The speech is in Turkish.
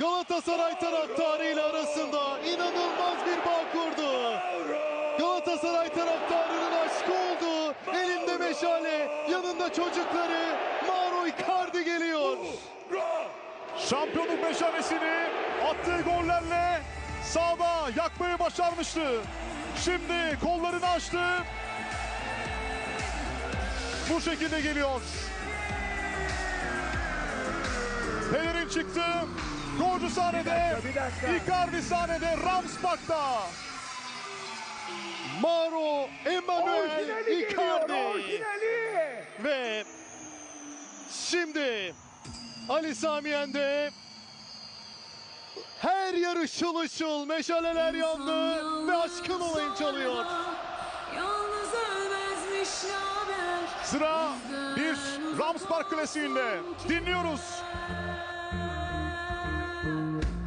Galatasaray taraftarıyla arasında inanılmaz bir bağ kurdu. Galatasaray taraftarının aşkı oldu. Elinde meşale, yanında çocukları. Mauro Icardi geliyor. Şampiyonluk meşalesini attığı gollerle sahada yakmayı başarmıştı. Şimdi kollarını açtı. Bu şekilde geliyor. Pelerin çıktı. Golcü sahnede. Icardi sahnede. Rams Park'ta. Mauro Emanuel. Icardi. Ve şimdi Ali Samiyen'de her yer ışıl ışıl meşaleler yandı ve aşkın olayım çalıyor. Yalnız ölmezmiş naber Sıra bir Rams Park klasiğinde. Dinliyoruz. love.